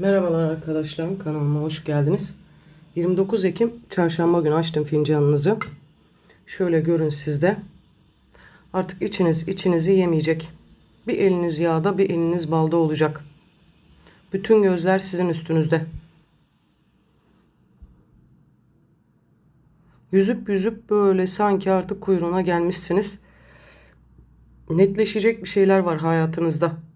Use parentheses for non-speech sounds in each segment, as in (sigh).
Merhabalar arkadaşlarım kanalıma hoş geldiniz. 29 Ekim çarşamba günü açtım fincanınızı. Şöyle görün sizde. Artık içiniz içinizi yemeyecek. Bir eliniz yağda bir eliniz balda olacak. Bütün gözler sizin üstünüzde. Yüzüp yüzüp böyle sanki artık kuyruğuna gelmişsiniz. Netleşecek bir şeyler var hayatınızda.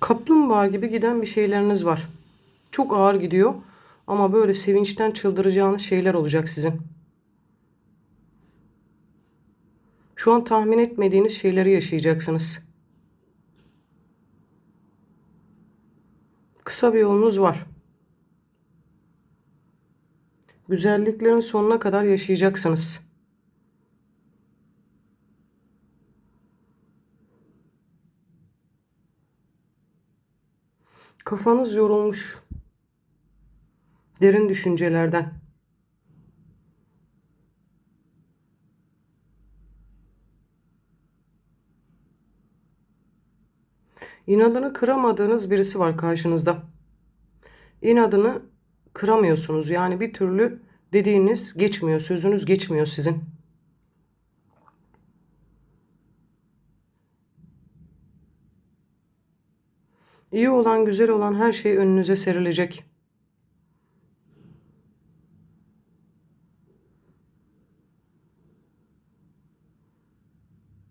Kaplumbağa gibi giden bir şeyleriniz var. Çok ağır gidiyor ama böyle sevinçten çıldıracağınız şeyler olacak sizin. Şu an tahmin etmediğiniz şeyleri yaşayacaksınız. Kısa bir yolunuz var. Güzelliklerin sonuna kadar yaşayacaksınız. Kafanız yorulmuş. Derin düşüncelerden. İnadını kıramadığınız birisi var karşınızda. İnadını kıramıyorsunuz. Yani bir türlü dediğiniz geçmiyor, sözünüz geçmiyor sizin. İyi olan, güzel olan her şey önünüze serilecek.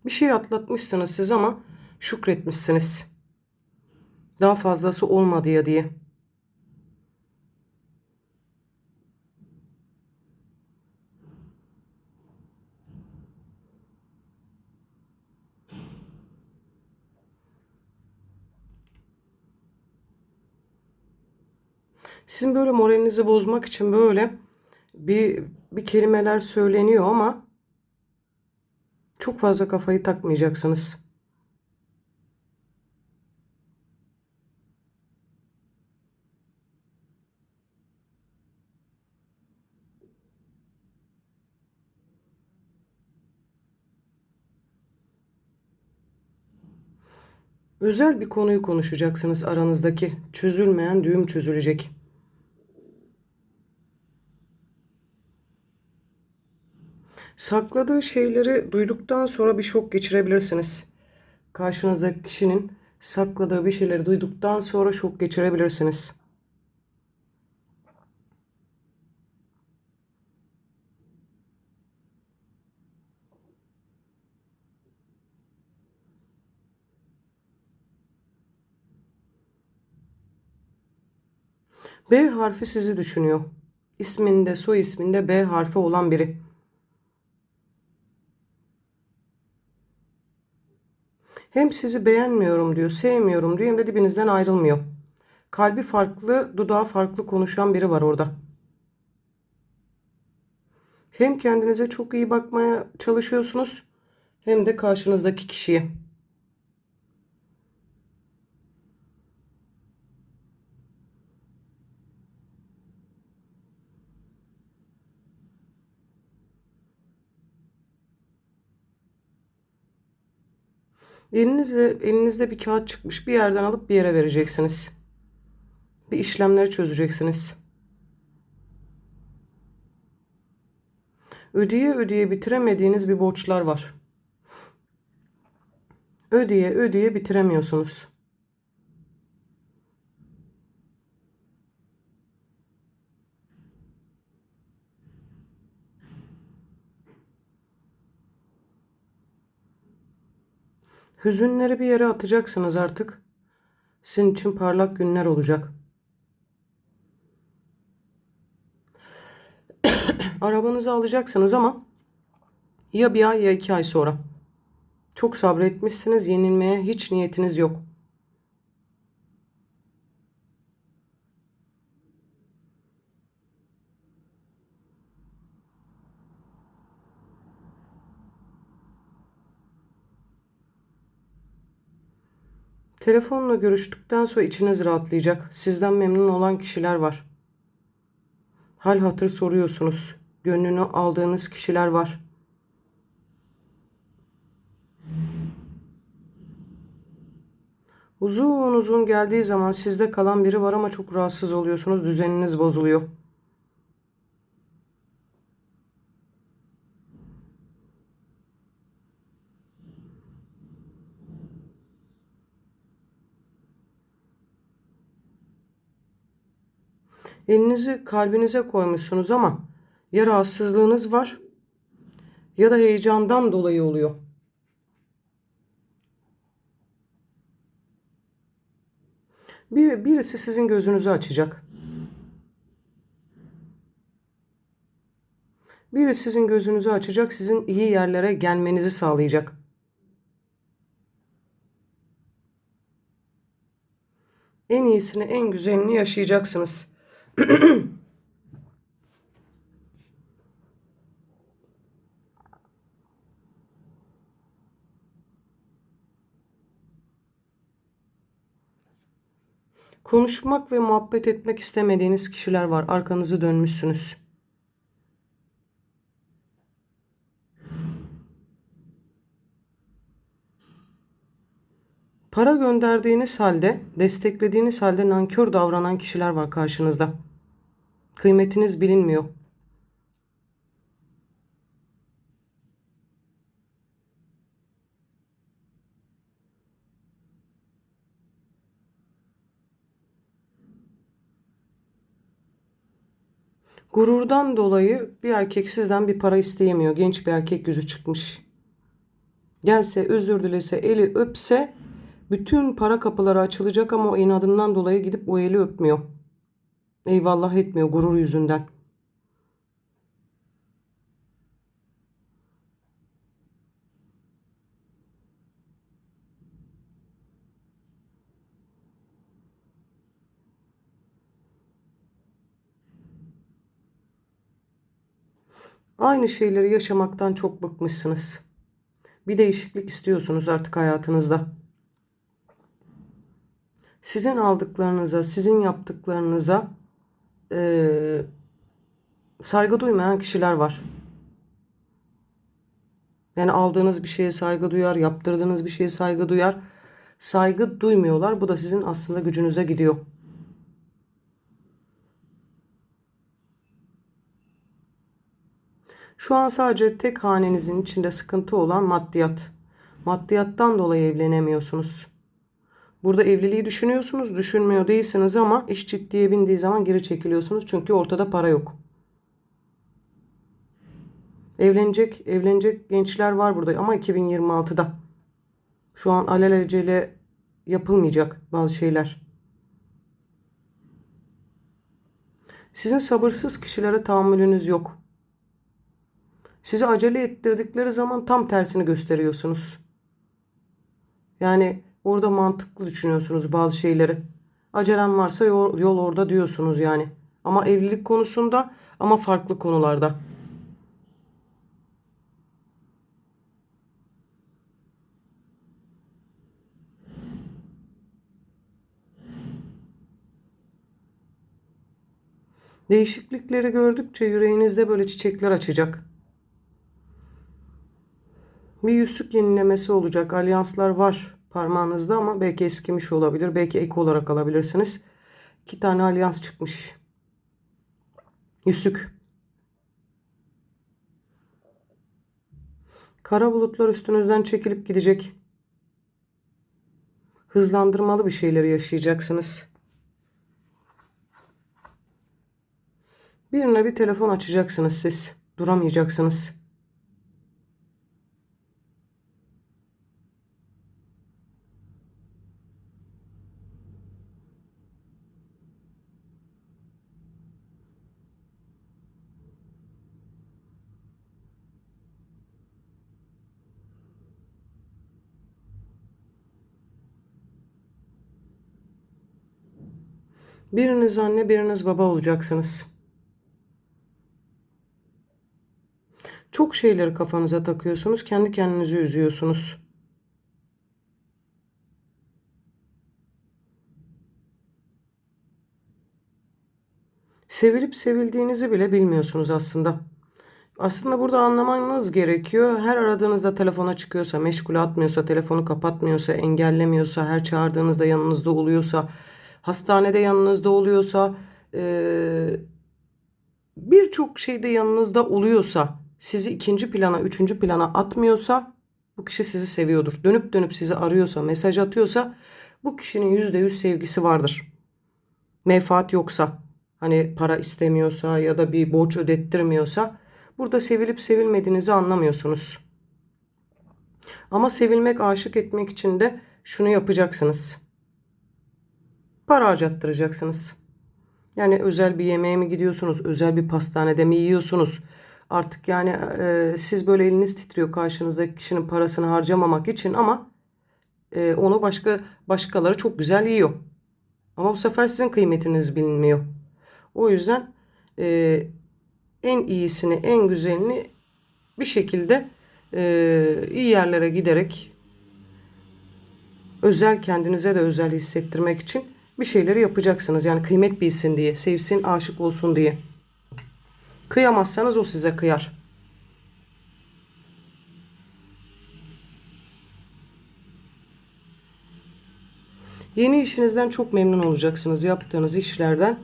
Bir şey atlatmışsınız siz ama şükretmişsiniz. Daha fazlası olmadı ya diye. Sizin böyle moralinizi bozmak için böyle bir bir kelimeler söyleniyor ama çok fazla kafayı takmayacaksınız. Özel bir konuyu konuşacaksınız aranızdaki. Çözülmeyen düğüm çözülecek. Sakladığı şeyleri duyduktan sonra bir şok geçirebilirsiniz. Karşınızdaki kişinin sakladığı bir şeyleri duyduktan sonra şok geçirebilirsiniz. B harfi sizi düşünüyor. İsminde, soy isminde B harfi olan biri. Hem sizi beğenmiyorum diyor, sevmiyorum diyor hem de dibinizden ayrılmıyor. Kalbi farklı, dudağı farklı konuşan biri var orada. Hem kendinize çok iyi bakmaya çalışıyorsunuz hem de karşınızdaki kişiye. Elinizde, elinizde bir kağıt çıkmış. Bir yerden alıp bir yere vereceksiniz. Bir işlemleri çözeceksiniz. Ödeye ödeye bitiremediğiniz bir borçlar var. Ödeye ödeye bitiremiyorsunuz. Hüzünleri bir yere atacaksınız artık. Sizin için parlak günler olacak. (coughs) Arabanızı alacaksınız ama ya bir ay ya iki ay sonra. Çok sabretmişsiniz, yenilmeye hiç niyetiniz yok. Telefonla görüştükten sonra içiniz rahatlayacak. Sizden memnun olan kişiler var. Hal hatır soruyorsunuz. gönlünü aldığınız kişiler var. Uzun uzun geldiği zaman sizde kalan biri var ama çok rahatsız oluyorsunuz. Düzeniniz bozuluyor. Elinizi kalbinize koymuşsunuz ama ya rahatsızlığınız var ya da heyecandan dolayı oluyor. Bir, birisi sizin gözünüzü açacak. Biri sizin gözünüzü açacak, sizin iyi yerlere gelmenizi sağlayacak. En iyisini, en güzelini yaşayacaksınız. Konuşmak ve muhabbet etmek istemediğiniz kişiler var. Arkanızı dönmüşsünüz. Para gönderdiğiniz halde, desteklediğiniz halde nankör davranan kişiler var karşınızda. Kıymetiniz bilinmiyor. Gururdan dolayı bir erkek sizden bir para isteyemiyor. Genç bir erkek yüzü çıkmış. Gelse, özür dilese, eli öpse bütün para kapıları açılacak ama o inadından dolayı gidip o eli öpmüyor. Eyvallah etmiyor gurur yüzünden. Aynı şeyleri yaşamaktan çok bıkmışsınız. Bir değişiklik istiyorsunuz artık hayatınızda. Sizin aldıklarınıza, sizin yaptıklarınıza eee, saygı duymayan kişiler var. Yani aldığınız bir şeye saygı duyar, yaptırdığınız bir şeye saygı duyar. Saygı duymuyorlar. Bu da sizin aslında gücünüze gidiyor. Şu an sadece tek hanenizin içinde sıkıntı olan maddiyat. Maddiyattan dolayı evlenemiyorsunuz. Burada evliliği düşünüyorsunuz, düşünmüyor değilsiniz ama iş ciddiye bindiği zaman geri çekiliyorsunuz. Çünkü ortada para yok. Evlenecek, evlenecek gençler var burada ama 2026'da. Şu an alelacele yapılmayacak bazı şeyler. Sizin sabırsız kişilere tahammülünüz yok. Sizi acele ettirdikleri zaman tam tersini gösteriyorsunuz. Yani orada mantıklı düşünüyorsunuz bazı şeyleri. Acelem varsa yol, yol orada diyorsunuz yani. Ama evlilik konusunda ama farklı konularda. Değişiklikleri gördükçe yüreğinizde böyle çiçekler açacak. Bir yüzük yenilemesi olacak. Alyanslar var parmağınızda ama belki eskimiş olabilir. Belki ek olarak alabilirsiniz. İki tane alyans çıkmış. Yüzük. Kara bulutlar üstünüzden çekilip gidecek. Hızlandırmalı bir şeyleri yaşayacaksınız. Birine bir telefon açacaksınız siz. Duramayacaksınız. Biriniz anne, biriniz baba olacaksınız. Çok şeyleri kafanıza takıyorsunuz, kendi kendinizi üzüyorsunuz. Sevilip sevildiğinizi bile bilmiyorsunuz aslında. Aslında burada anlamanız gerekiyor. Her aradığınızda telefona çıkıyorsa, meşgul atmıyorsa, telefonu kapatmıyorsa, engellemiyorsa, her çağırdığınızda yanınızda oluyorsa, hastanede yanınızda oluyorsa, eee, birçok şeyde yanınızda oluyorsa, sizi ikinci plana, üçüncü plana atmıyorsa, bu kişi sizi seviyordur. Dönüp dönüp sizi arıyorsa, mesaj atıyorsa, bu kişinin yüzde yüz sevgisi vardır. Menfaat yoksa, hani para istemiyorsa ya da bir borç ödettirmiyorsa, burada sevilip sevilmediğinizi anlamıyorsunuz. Ama sevilmek, aşık etmek için de şunu yapacaksınız. Para harcattıracaksınız. Yani özel bir yemeğe mi gidiyorsunuz? Özel bir pastanede mi yiyorsunuz? Artık yani e, siz böyle eliniz titriyor karşınızdaki kişinin parasını harcamamak için ama e, onu başka başkaları çok güzel yiyor. Ama bu sefer sizin kıymetiniz bilinmiyor. O yüzden e, en iyisini, en güzelini bir şekilde e, iyi yerlere giderek özel kendinize de özel hissettirmek için bir şeyleri yapacaksınız. Yani kıymet bilsin diye, sevsin, aşık olsun diye. Kıyamazsanız o size kıyar. Yeni işinizden çok memnun olacaksınız. Yaptığınız işlerden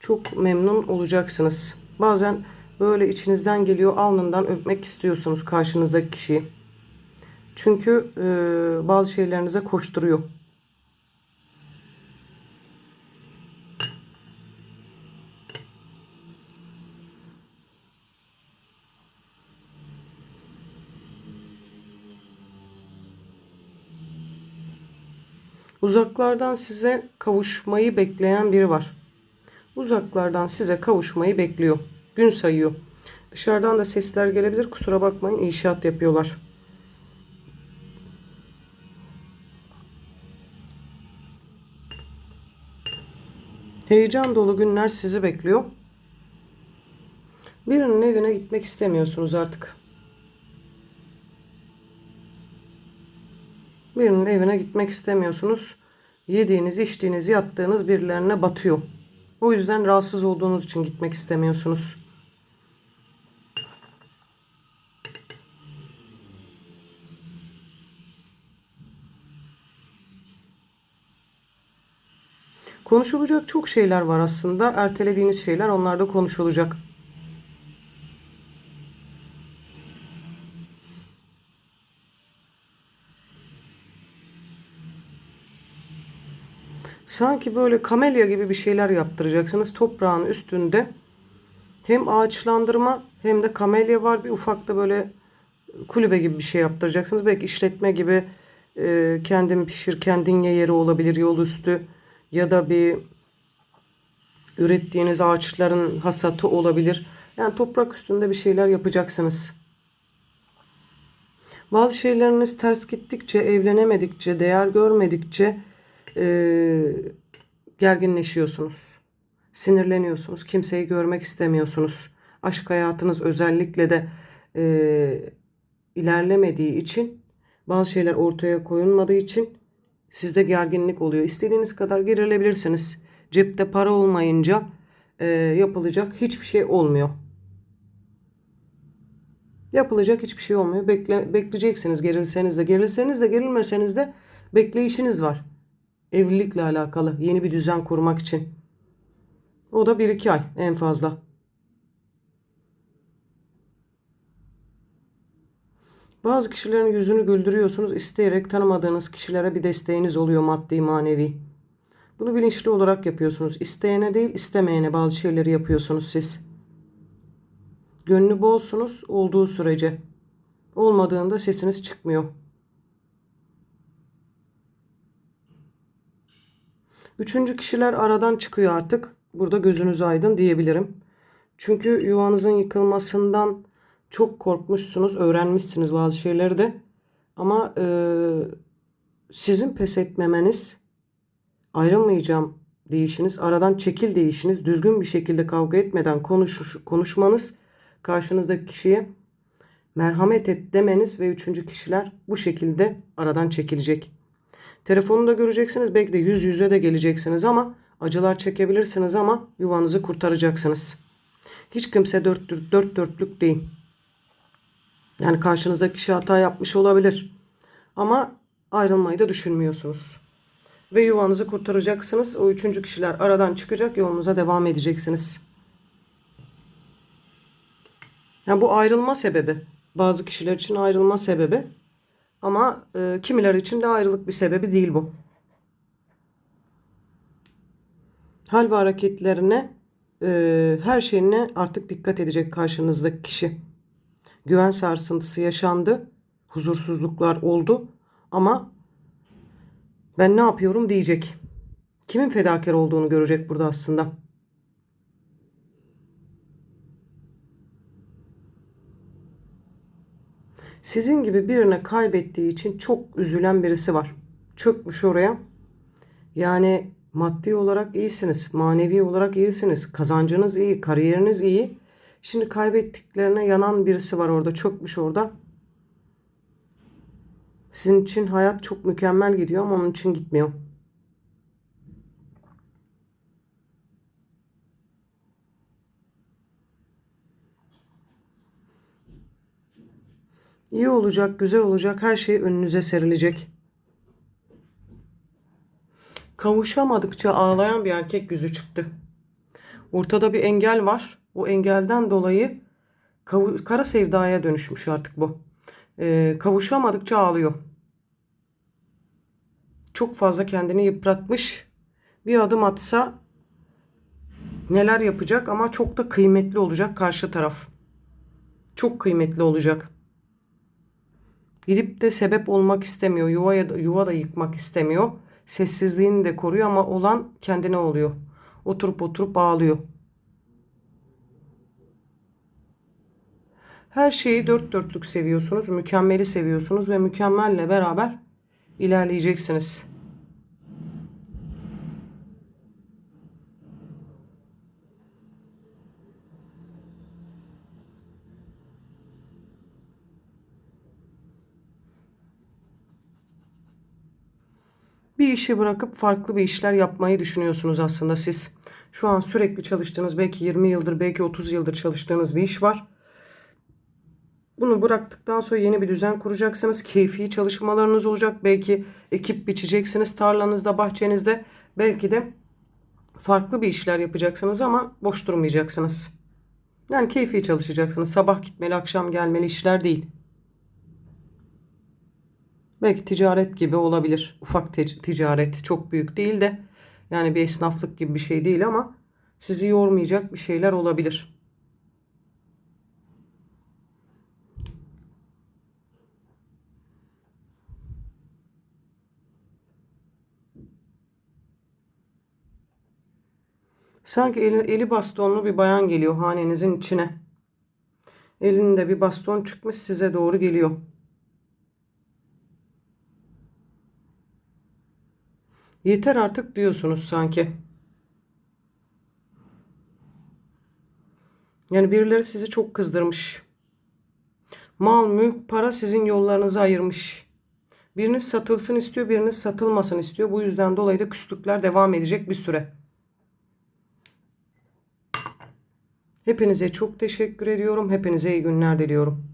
çok memnun olacaksınız. Bazen böyle içinizden geliyor alnından öpmek istiyorsunuz karşınızdaki kişiyi. Çünkü e, bazı şeylerinize koşturuyor. Uzaklardan size kavuşmayı bekleyen biri var. Uzaklardan size kavuşmayı bekliyor. Gün sayıyor. Dışarıdan da sesler gelebilir. Kusura bakmayın inşaat yapıyorlar. Heyecan dolu günler sizi bekliyor. Birinin evine gitmek istemiyorsunuz artık. Birinin evine gitmek istemiyorsunuz. Yediğiniz, içtiğiniz, yattığınız birilerine batıyor. O yüzden rahatsız olduğunuz için gitmek istemiyorsunuz. Konuşulacak çok şeyler var aslında. Ertelediğiniz şeyler onlar da konuşulacak. Sanki böyle kamelya gibi bir şeyler yaptıracaksınız toprağın üstünde. Hem ağaçlandırma hem de kamelya var. Bir ufak da böyle kulübe gibi bir şey yaptıracaksınız. Belki işletme gibi e, kendin pişir kendin ye yeri olabilir yol üstü. Ya da bir ürettiğiniz ağaçların hasatı olabilir. Yani toprak üstünde bir şeyler yapacaksınız. Bazı şeyleriniz ters gittikçe, evlenemedikçe, değer görmedikçe e, gerginleşiyorsunuz. Sinirleniyorsunuz. Kimseyi görmek istemiyorsunuz. Aşk hayatınız özellikle de e, ilerlemediği için bazı şeyler ortaya koyulmadığı için sizde gerginlik oluyor. İstediğiniz kadar gerilebilirsiniz. Cepte para olmayınca e, yapılacak hiçbir şey olmuyor. Yapılacak hiçbir şey olmuyor. Bekle, bekleyeceksiniz gerilseniz de. Gerilseniz de gerilmeseniz de bekleyişiniz var. Evlilikle alakalı yeni bir düzen kurmak için. O da 1-2 ay en fazla. Bazı kişilerin yüzünü güldürüyorsunuz. isteyerek tanımadığınız kişilere bir desteğiniz oluyor maddi manevi. Bunu bilinçli olarak yapıyorsunuz. İsteyene değil istemeyene bazı şeyleri yapıyorsunuz siz. Gönlü bolsunuz olduğu sürece. Olmadığında sesiniz çıkmıyor. Üçüncü kişiler aradan çıkıyor artık. Burada gözünüz aydın diyebilirim. Çünkü yuvanızın yıkılmasından çok korkmuşsunuz, öğrenmişsiniz bazı şeyleri de. Ama e, sizin pes etmemeniz, ayrılmayacağım deyişiniz, aradan çekil deyişiniz, düzgün bir şekilde kavga etmeden konuş, konuşmanız karşınızdaki kişiye merhamet et demeniz ve üçüncü kişiler bu şekilde aradan çekilecek. Telefonu da göreceksiniz. Belki de yüz yüze de geleceksiniz ama acılar çekebilirsiniz ama yuvanızı kurtaracaksınız. Hiç kimse dört, dört, dört dörtlük değil. Yani karşınızdaki kişi hata yapmış olabilir. Ama ayrılmayı da düşünmüyorsunuz. Ve yuvanızı kurtaracaksınız. O üçüncü kişiler aradan çıkacak. Yolunuza devam edeceksiniz. Yani bu ayrılma sebebi. Bazı kişiler için ayrılma sebebi. Ama e, kimiler için de ayrılık bir sebebi değil bu. Hal ve hareketlerine, e, her şeyine artık dikkat edecek karşınızdaki kişi. Güven sarsıntısı yaşandı. Huzursuzluklar oldu. Ama ben ne yapıyorum diyecek. Kimin fedakar olduğunu görecek burada aslında. Sizin gibi birini kaybettiği için çok üzülen birisi var. Çökmüş oraya. Yani maddi olarak iyisiniz, manevi olarak iyisiniz, kazancınız iyi, kariyeriniz iyi. Şimdi kaybettiklerine yanan birisi var orada, çökmüş orada. Sizin için hayat çok mükemmel gidiyor ama onun için gitmiyor. İyi olacak, güzel olacak, her şey önünüze serilecek. Kavuşamadıkça ağlayan bir erkek yüzü çıktı. Ortada bir engel var. O engelden dolayı kara sevdaya dönüşmüş artık bu. Ee, kavuşamadıkça ağlıyor. Çok fazla kendini yıpratmış. Bir adım atsa neler yapacak ama çok da kıymetli olacak karşı taraf. Çok kıymetli olacak. Gidip de sebep olmak istemiyor. Yuva, ya da, yuva da yıkmak istemiyor. Sessizliğini de koruyor ama olan kendine oluyor. Oturup oturup ağlıyor. Her şeyi dört dörtlük seviyorsunuz. Mükemmeli seviyorsunuz ve mükemmelle beraber ilerleyeceksiniz. Bir işi bırakıp farklı bir işler yapmayı düşünüyorsunuz aslında siz. Şu an sürekli çalıştığınız belki 20 yıldır belki 30 yıldır çalıştığınız bir iş var. Bunu bıraktıktan sonra yeni bir düzen kuracaksınız. Keyfi çalışmalarınız olacak. Belki ekip biçeceksiniz tarlanızda, bahçenizde. Belki de farklı bir işler yapacaksınız ama boş durmayacaksınız. Yani keyfi çalışacaksınız. Sabah gitmeli, akşam gelmeli işler değil. Belki ticaret gibi olabilir. Ufak ticaret çok büyük değil de yani bir esnaflık gibi bir şey değil ama sizi yormayacak bir şeyler olabilir. Sanki eli, eli bastonlu bir bayan geliyor hanenizin içine. Elinde bir baston çıkmış size doğru geliyor. Yeter artık diyorsunuz sanki. Yani birileri sizi çok kızdırmış. Mal, mülk, para sizin yollarınızı ayırmış. Biriniz satılsın istiyor, biriniz satılmasın istiyor. Bu yüzden dolayı da küslükler devam edecek bir süre. Hepinize çok teşekkür ediyorum. Hepinize iyi günler diliyorum.